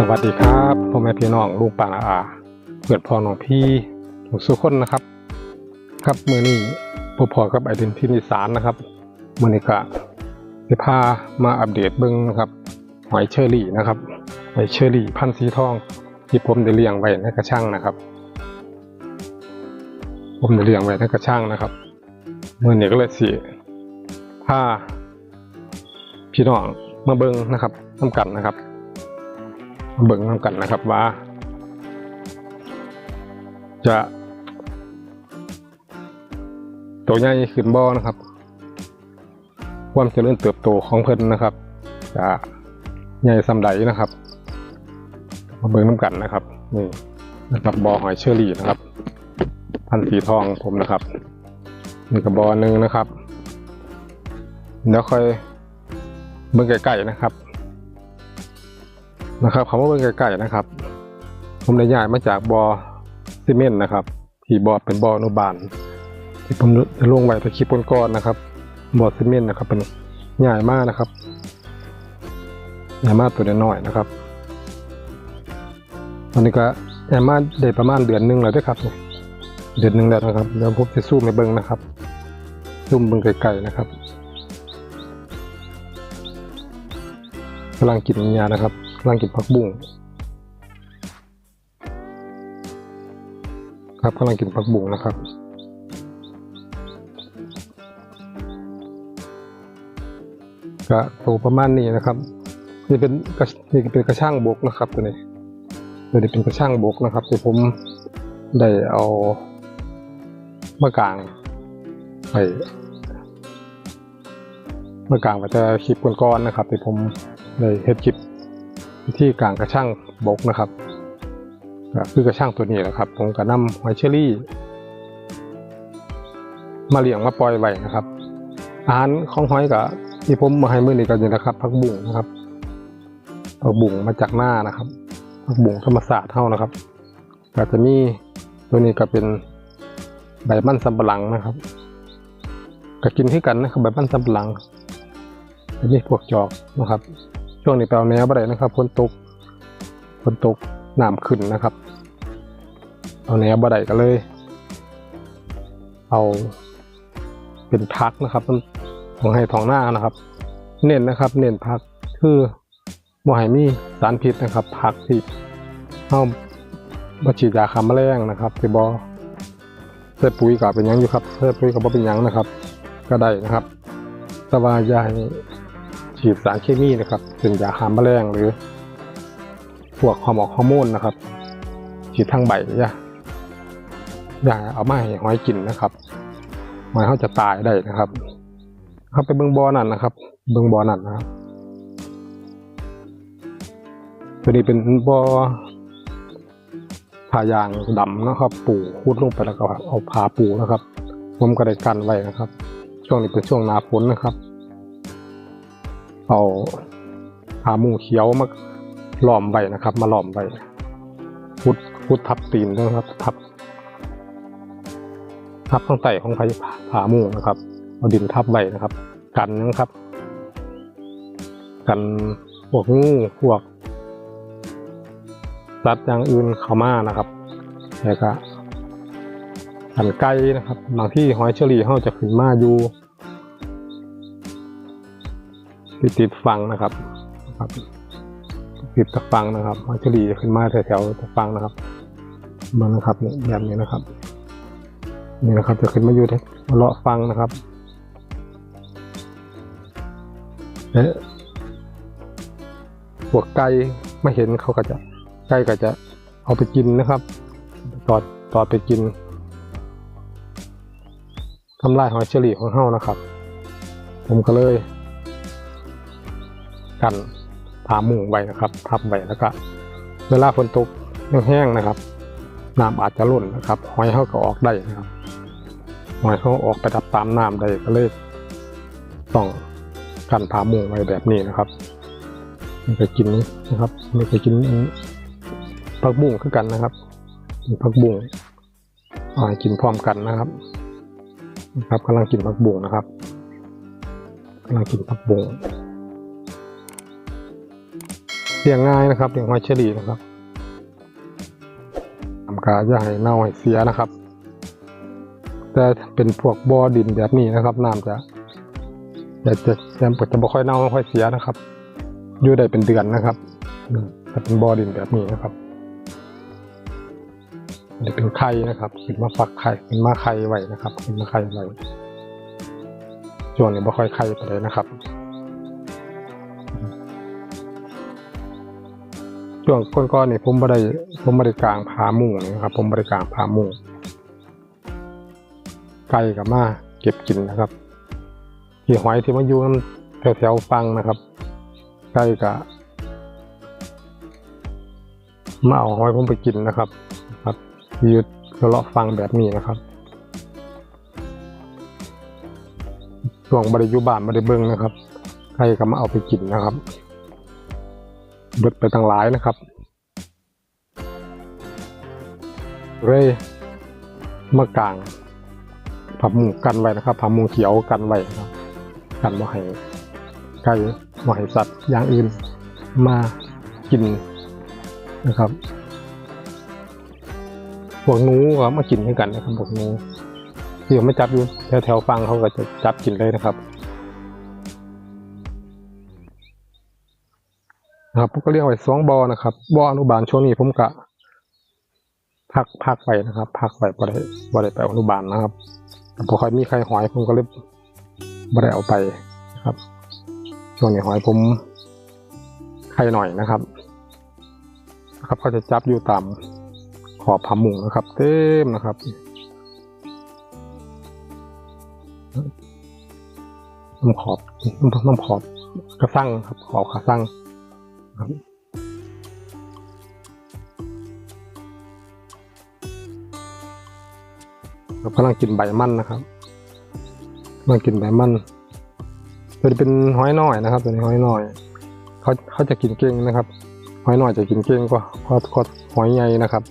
สวัสดีครับพ่อแม่พี่น้องลูกป่าอาอา เพื่อนพ่อน้องพี่ทุกสุคนนะครับ ครับมือนี้พบพอกับไอเดนที่นิสานนะครับมือนี้ก็จะพามาอัปเดตเบิ้งนะครับหอยเชอรี่นะครับหอยเชอรี่พันธุ์สีทอง ที่ผมได้เลี้ยงไว้ในกระช่างนะครับ ผมได้เลี้ยงไว้ในกระช่างนะครับมือนี้ก็เลยสิพาพี่น้องมาเบิ้งนะครับน้ำกันนะครับ เบิ่งนำกันนะครับว่า จะตัวใหญ่ขึ้นบ่นะครับ ความเจริญเติบโตของเพิ่นนะครับ จะใหญ่สำใดนะครับมาเบิ่งน้ำกันนะครับนี่นะครับบอหอยเชอรี่นะครับ พันธุ์สีทองผมนะครับนี่กับบอหนึ่งนะครับเดี๋ยวค่อยเบิ่งใกล้ๆนะครับ นะครับคำว่าเบิ่งไก่ๆนะครับ ผมได้ย้ายมาจากบอซีเมนต์นะครับที่บอเป็นบออนุบาลที่ผมจะลงไว้ตะคลิปก้อนๆนะครับ บอซีเมนต์นะครับ เป็นใหญ่มากนะครับใหญ่มากตัวน้อยนะครับตอนนี้ก็ใหญ่มากได้ประมาณเดือนหนึงแล้วด้วยครับ เดือนหนึงแล้วนะครับเดี๋ยวผมจะซูมไปเบิ่งนะครับซูมเบิ่งไก่ๆนะครับ กำลังกินยานะครับกำลังกินผักบุ้งครับกำลังกินผักบุ้งนะครับก็โตประมาณนี้นะครับนี่เป็นกระนี่เป็นกระช่างบกนะครับตัวนี้ตัวนี้เป็นกระช่างบกนะครับที่ผมได้เอามะกางไปมะกางไว้จะคลิปก้อนๆนะครับที่ผม ได้เฮ็ดคลิปที่กลางกระช่างบกนะครับก็คือกระช่างตัวนี้แหละครับ ผมก็นำหอยเชอรี่ มาเลี้ยงมาปล่อยไว้นะครับ อาหารของหอยกับที่ผมมาให้มื้อนี้ก็อยู่นะครับผักบุ้งนะครับผักบุ้งมาจากหน้านะครับผักบุ้งธรรมศาสตร์เท่านะครับก็จะมีตัวนี้ก็เป็นใบมันสำปะหลังนะครับก็กินที่กันนะครับใบมันสำปะหลังอันนี้พวกจอกนะครับ ช่วงนี้แปลวแนวบ่ได้นะครับฝนตกฝนตกน้ำขึ้นนะครับ เอาแนวบ่ได้ก็เลย เอาเป็นพักนะครับมันของให้ทองหน้านะครับ เน้นนะครับ เน้นพักคือบ่ให้มีสารพิษนะครับพักที่เอาบ่ฉีดยาฆ่าแมลงนะครับที่บ่เสื้อปุ๋ยก็เป็นยังอยู่ครับเสื้อปุ๋ยก็บ่เป็นยังนะครับ ก็ได้นะครับ แต่ว่าอย่าให้ ฉีดสารเคมีนะครับเป็นยาฆ่าแมลงหรือพวกฮอร์โมนฮอร์โมนนะครับ ฉีดทางใบอย่าอย่าเอามาให้หอยกินนะครับหอยเขาจะตายได้นะครับเขาไปเบิ้งบอนั่นนะครับ เบิ้งบอนั่นนะครับ ตัวนี้เป็นบอผ่ายางดำนะครับ ปูขุดลงไปแล้วก็เอาผ่าปูนะครับผมก็ได้กันไว้นะครับ ช่วงนี้เป็นช่วงหนาฝนนะครับ เอาหาหมูเขียวมาหลอมไว้นะครับ มาหลอมไว้พุดพุดทับตีนนะครับ ทับ ทับข้างใต้ของไผ่ผาหมูนะครับ เอาดินทับไว้นะครับ กันนะครับ กันพวกงูพวกสัตว์อย่างอื่นเข้ามานะครับแล้วก็กันไก่นะครับ บางที่หอยเชอรี่เขาจะขึ้นมาอยู่ ติดติดฟังนะครับครับติดตะฟังนะครับอยเฉลี่ขึ้นมาแถวๆตะฟังนะครับมานะครับเนี่ยแบบนี้นะครับนี่นะครับ จะขึ้นมาอยู่ที่เลาะฟังนะครับและพวกไก่ไม่เห็นเขาก็จะไก่ก็จะเอาไปกินนะครับ ตอดตอดไปกินทำลายหอยเฉลี่ของเฮานะครับ ผมก็เลย กันผามุงไว้นะครับ ทับไว้แล้วก็เวลาฝนตกแห้งนะครับน้ำอาจจะล้นนะครับหอยเขาก็ออกได้นะครับหอยเขาออกไปดับตามน้ำได้ก็เลยต้องกันผามุงไว้แบบนี้นะครับนี่ไปกินนะครับนี่ไปกินผักบุ้งคือกันนะครับผักบุ้งอ่ากินพร้อมกันนะครับนะครับกำลังกินผักบุ้งนะครับกำลังกินผักบุ้ง เลี้ยงง่ายนะครับเลี้ยงหอยเชอรี่นะครับทำการอย่าให้เน่าให้เสียนะครับ แต่เป็นพวกบ่อดินแบบนี้นะครับน้ำจะจะจะจะจะบ่ค่อยเน่าไม่ค่อยเสียนะครับ อยู่ได้เป็นเดือนนะครับถ้าเป็นบ่อดินแบบนี้นะครับอันนี้เป็นไข่นะครับเป็นมาฟักไข่เป็นมาไข่ไว้นะครับเป็นมาไข่ไว้ช่วงนี้บ่ค่อยไข่ไปเลยนะครับ ช่วงก้อนๆนี่ผมบ่ได้ผมบ่ได้กลางผามุ่งนะครับ ผมบ่ได้กลางผามุ่งไก่กับมาเก็บกินนะครับที่หอยที่มาอยู่แถวๆฟังนะครับไก่กับมาเอาหอยผมไปกินนะครับครับยืดเลาะฟังแบบนี้นะครับช่วงบริยุบานบริเบิงนะครับไก่ก็มาเอาไปกินนะครับ เบิดไปตั้งหลายนะครับ เร่มะกลางผับหมูกันไว้นะครับผับหมูเขียวกันไว้ครับกันบ่ให้ไก่บ่ให้สัตว์อย่างอื่นมากินนะครับพวกนูก็มากินด้วยกันนะครับพวกนูที่ผมไม่จับอยู่แถวๆฟังเขาก็จะจับกินเลยนะครับ นะครับผมก็เลี้ยงไว้สองบอนะครับบออนุบาลช่วงนี้ผมกะพักพักไว้นะครับพักไว้บ่ได้บ่ได้ไปอนุบาลนะครับแต่พอค่อยมีใครหอยผมก็เลยบ่ได้เอาไปนะครับ ช่วงนี้หอยผมไข่หน่อยนะครับนะครับเขาจะจับอยู่ตามขอบผามุงนะครับ เต็มนะครับน้ำขอบน้ำขอบกระสั่งครับขอบกระสั่ง ครับเรากำลังกินใบมันนะครับกำลังกินใบมันตัวนี้เป็นหอยน้อยนะครับตัวนี้หอยน้อย เขาเขาจะกินเก่งนะครับ หอยน้อยจะกินเก่งกว่าก็ก็หอยใหญ่นะครับ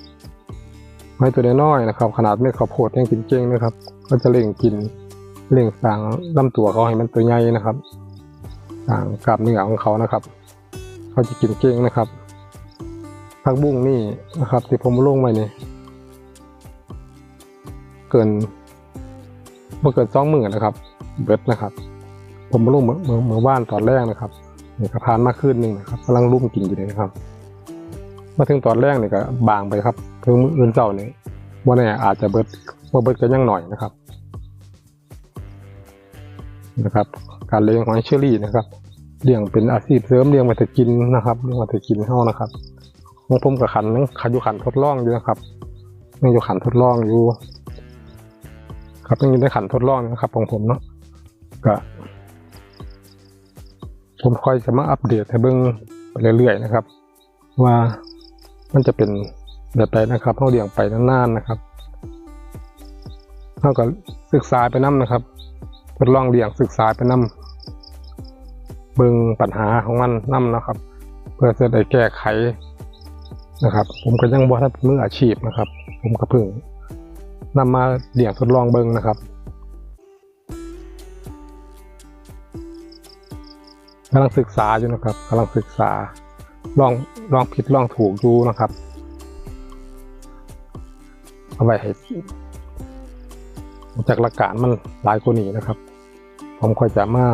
หอยตัวน้อยนะครับ ขนาดเม็ดข้าวโพดยังกินเก่งนะครับ ก็จะเล่งกินเล่งสร้างลำตัวเขาให้มันตัวใหญ่นะครับสร้างกล้ามเนื้อของเขานะครับ เขาจะกินเก่งนะครับผักบุ้งนี่นะครับที่ผมลงไว้นี่เกินเมื่อเกินสองหมื่นนะครับ เบิดนะครับ ผมมาลงเมื่อเมื่อเมื่อว่านตอนแรกนะครับนี่กระพานมากขึ้นหนึ่งนะครับกำลังรุ่มกินอยู่เลยนะครับ มาถึงตอนแรกเนี่ยก็บางไปครับเพิ่งมืออื่นเจ้านี่ว่าแน่อาจจะเบิดว่าเบิดก็ยังหน่อยนะครับ นะครับ การเลี้ยงหอยเชอรี่นะครับ เลี้ยงเป็นอาชีพเสริมเลี้ยงมาแต่กินนะครับเลี้ยงมาแต่กินเท่านะครับของผมกับขันยังขันอยู่ขันทดลองอยู่นะครับยังอยู่ขันทดลองอยู่ ครับยังอยู่ในขันทดลองนะครับ ของผมเนาะก็ผมคอยจะมาอัปเดตให้เบิ้งไปเรื่อยๆนะครับ ว่ามันจะเป็นแบบใดนนะครับเขาเลี้ยงไปนานๆนะครับเท่ากับศึกษาไปน้ำนะครับ ทดลองเลี้ยงศึกษาไปน้ำ เบิ่งปัญหาของมันนํนะครับ เพื่อจะได้แก้ไขนะครับ ผมก็ยังบ่ทันเป็นมืออาชีพนะครับ ผมก็เพิ่งนำมาเดี่ยงทดลองเบิ่งนะครับกำลังศึกษาอยู่นะครับกำลังศึกษาลองลองผิดลองถูกอยู่นะครับเอาไว้ให้จากหลักการมันหลายกว่านี้นะครับ ผมค่อยจะมา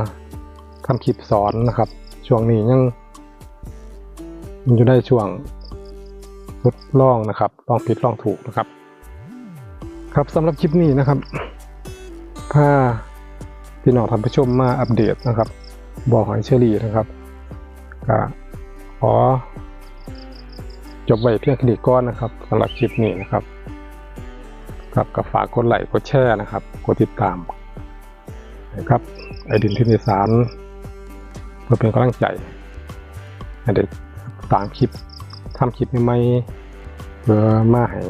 ทำคลิปสอนนะครับ ช่วงนี้ยังมันอยู่ได้ช่วงทดลองนะครับลองผิดลองถูกนะครับ ครับสำหรับคลิปนี้นะครับพาพี่น้องท่านผู้ชมมาอัปเดตนะครับบ่อหอยเชอรี่นะครับก็ขอจบไว้เพียงแค่นี้ก่อนนะครับสำหรับคลิปนี้นะครับครับก็ฝากกดไลค์กดแชร์นะครับ กดติดตามนะครับไอดินที่นิสาร เพื่อเป็นกำลังใจให้ได้ตามคลิปทำคลิปใหม่ๆเพื่อมาให้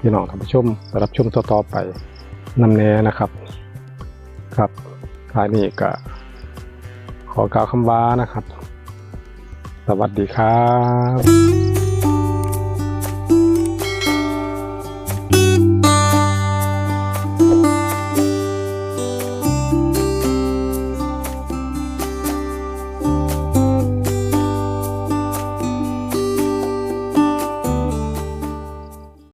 พี่น้องท่านผู้ชมได้รับชมต่อๆไปนำแน่นะครับครับท้ายนี้ก็ขอกล่าวคำว่านะครับ สวัสดีครับ